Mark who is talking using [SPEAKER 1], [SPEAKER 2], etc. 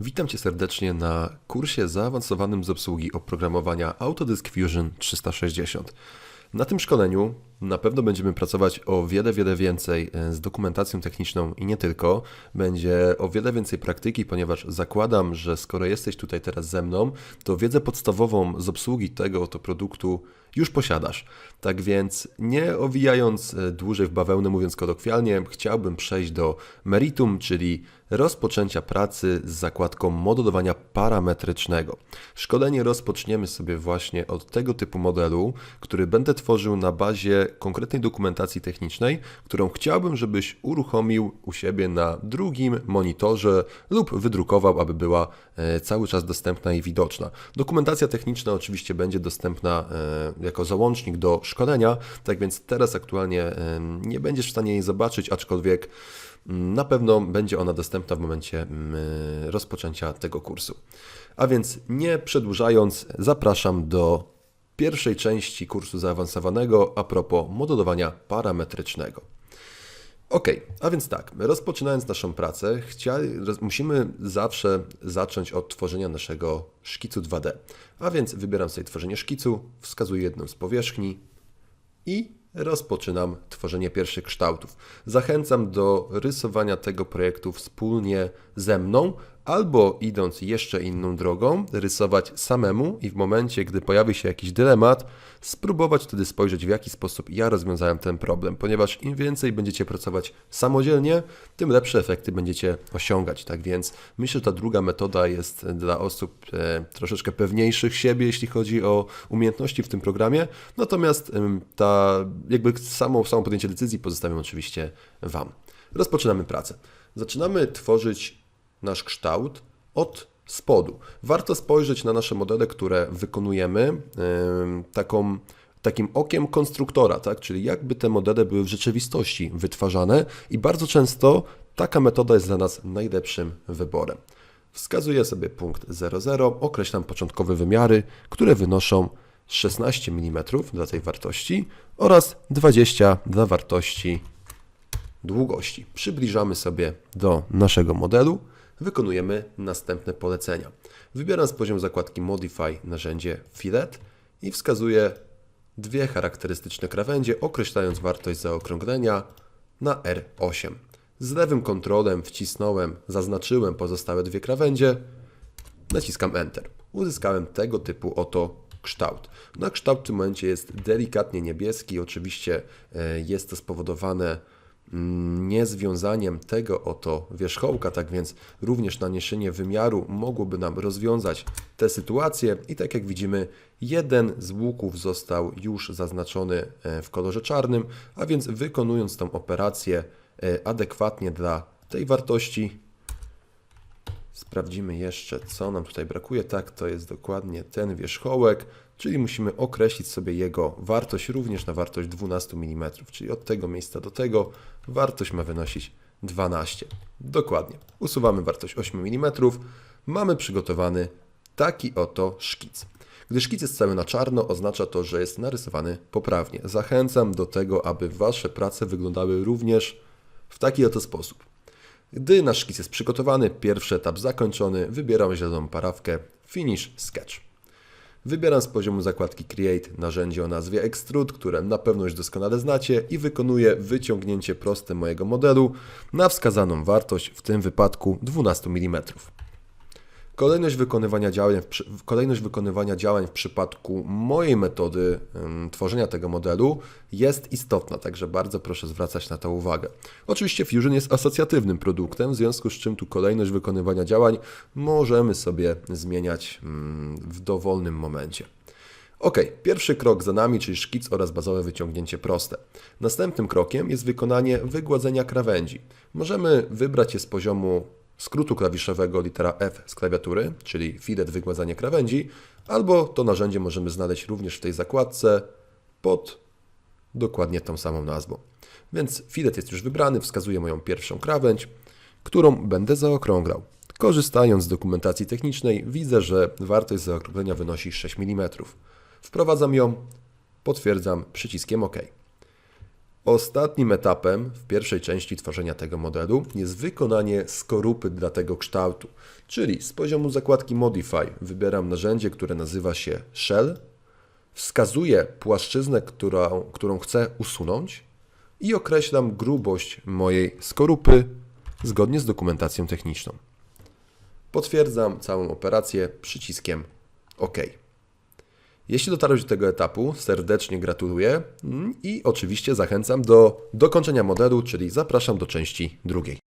[SPEAKER 1] Witam Cię serdecznie na kursie zaawansowanym z obsługi oprogramowania Autodisk Fusion 360. Na tym szkoleniu na pewno będziemy pracować o wiele, wiele więcej e, z dokumentacją techniczną i nie tylko. Będzie o wiele więcej praktyki, ponieważ zakładam, że skoro jesteś tutaj teraz ze mną, to wiedzę podstawową z obsługi tego oto produktu już posiadasz. Tak więc nie owijając e, dłużej w bawełnę, mówiąc kolokwialnie, chciałbym przejść do meritum, czyli rozpoczęcia pracy z zakładką modelowania parametrycznego. Szkolenie rozpoczniemy sobie właśnie od tego typu modelu, który będę tworzył na bazie konkretnej dokumentacji technicznej, którą chciałbym, żebyś uruchomił u siebie na drugim monitorze lub wydrukował, aby była e, cały czas dostępna i widoczna. Dokumentacja techniczna oczywiście będzie dostępna e, jako załącznik do szkolenia, tak więc teraz aktualnie e, nie będziesz w stanie jej zobaczyć, aczkolwiek mm, na pewno będzie ona dostępna w momencie mm, rozpoczęcia tego kursu. A więc nie przedłużając, zapraszam do pierwszej części kursu zaawansowanego a propos modelowania parametrycznego. Ok, a więc tak, rozpoczynając naszą pracę, chcia, roz, musimy zawsze zacząć od tworzenia naszego szkicu 2D. A więc wybieram sobie tworzenie szkicu, wskazuję jedną z powierzchni i rozpoczynam tworzenie pierwszych kształtów. Zachęcam do rysowania tego projektu wspólnie ze mną, albo idąc jeszcze inną drogą, rysować samemu i w momencie, gdy pojawi się jakiś dylemat, spróbować wtedy spojrzeć, w jaki sposób ja rozwiązałem ten problem, ponieważ im więcej będziecie pracować samodzielnie, tym lepsze efekty będziecie osiągać. Tak więc myślę, że ta druga metoda jest dla osób e, troszeczkę pewniejszych siebie, jeśli chodzi o umiejętności w tym programie, natomiast ta jakby samo, samo podjęcie decyzji pozostawiam oczywiście Wam. Rozpoczynamy pracę. Zaczynamy tworzyć nasz kształt od spodu. Warto spojrzeć na nasze modele, które wykonujemy, taką, takim okiem konstruktora, tak? czyli jakby te modele były w rzeczywistości wytwarzane i bardzo często taka metoda jest dla nas najlepszym wyborem. Wskazuję sobie punkt 00, określam początkowe wymiary, które wynoszą 16 mm dla tej wartości oraz 20 dla wartości długości. Przybliżamy sobie do naszego modelu wykonujemy następne polecenia. Wybieram z poziomu zakładki Modify narzędzie Fillet i wskazuję dwie charakterystyczne krawędzie, określając wartość zaokrąglenia na R8. Z lewym kontrolem wcisnąłem, zaznaczyłem pozostałe dwie krawędzie, naciskam Enter. Uzyskałem tego typu oto kształt. Na kształt w tym momencie jest delikatnie niebieski, oczywiście e, jest to spowodowane niezwiązaniem tego oto wierzchołka, tak więc również naniesienie wymiaru mogłoby nam rozwiązać tę sytuację. I tak jak widzimy jeden z łuków został już zaznaczony e, w kolorze czarnym, a więc wykonując tą operację e, adekwatnie dla tej wartości Sprawdzimy jeszcze, co nam tutaj brakuje. Tak, to jest dokładnie ten wierzchołek, czyli musimy określić sobie jego wartość również na wartość 12 mm, czyli od tego miejsca do tego wartość ma wynosić 12. Dokładnie. Usuwamy wartość 8 mm. Mamy przygotowany taki oto szkic. Gdy szkic jest cały na czarno, oznacza to, że jest narysowany poprawnie. Zachęcam do tego, aby Wasze prace wyglądały również w taki oto sposób. Gdy nasz szkic jest przygotowany, pierwszy etap zakończony, wybieram zieloną parawkę Finish Sketch. Wybieram z poziomu zakładki Create narzędzie o nazwie Extrude, które na pewno już doskonale znacie i wykonuję wyciągnięcie proste mojego modelu na wskazaną wartość, w tym wypadku 12 mm. Kolejność wykonywania działań w, kolejność wykonywania działań w przypadku mojej metody tworzenia tego modelu jest istotna, także bardzo proszę zwracać na to uwagę. Oczywiście Fusion jest asocjatywnym produktem, w związku z czym tu kolejność wykonywania działań możemy sobie zmieniać ym, w dowolnym momencie. Ok, pierwszy krok za nami, czyli szkic oraz bazowe wyciągnięcie proste. Następnym krokiem jest wykonanie wygładzenia krawędzi. Możemy wybrać je z poziomu skrótu klawiszowego litera F z klawiatury, czyli filet wygładzanie krawędzi, albo to narzędzie możemy znaleźć również w tej zakładce pod dokładnie tą samą nazwą. Więc filet jest już wybrany, wskazuje moją pierwszą krawędź, którą będę zaokrąglał. Korzystając z dokumentacji technicznej widzę, że wartość zaokrąglenia wynosi 6 mm. Wprowadzam ją, potwierdzam przyciskiem OK. Ostatnim etapem w pierwszej części tworzenia tego modelu jest wykonanie skorupy dla tego kształtu, czyli z poziomu zakładki Modify wybieram narzędzie, które nazywa się Shell, wskazuję płaszczyznę, którą, którą chcę usunąć i określam grubość mojej skorupy zgodnie z dokumentacją techniczną. Potwierdzam całą operację przyciskiem OK. Jeśli dotarłeś do tego etapu, serdecznie gratuluję mm, i oczywiście zachęcam do dokończenia modelu, czyli zapraszam do części drugiej.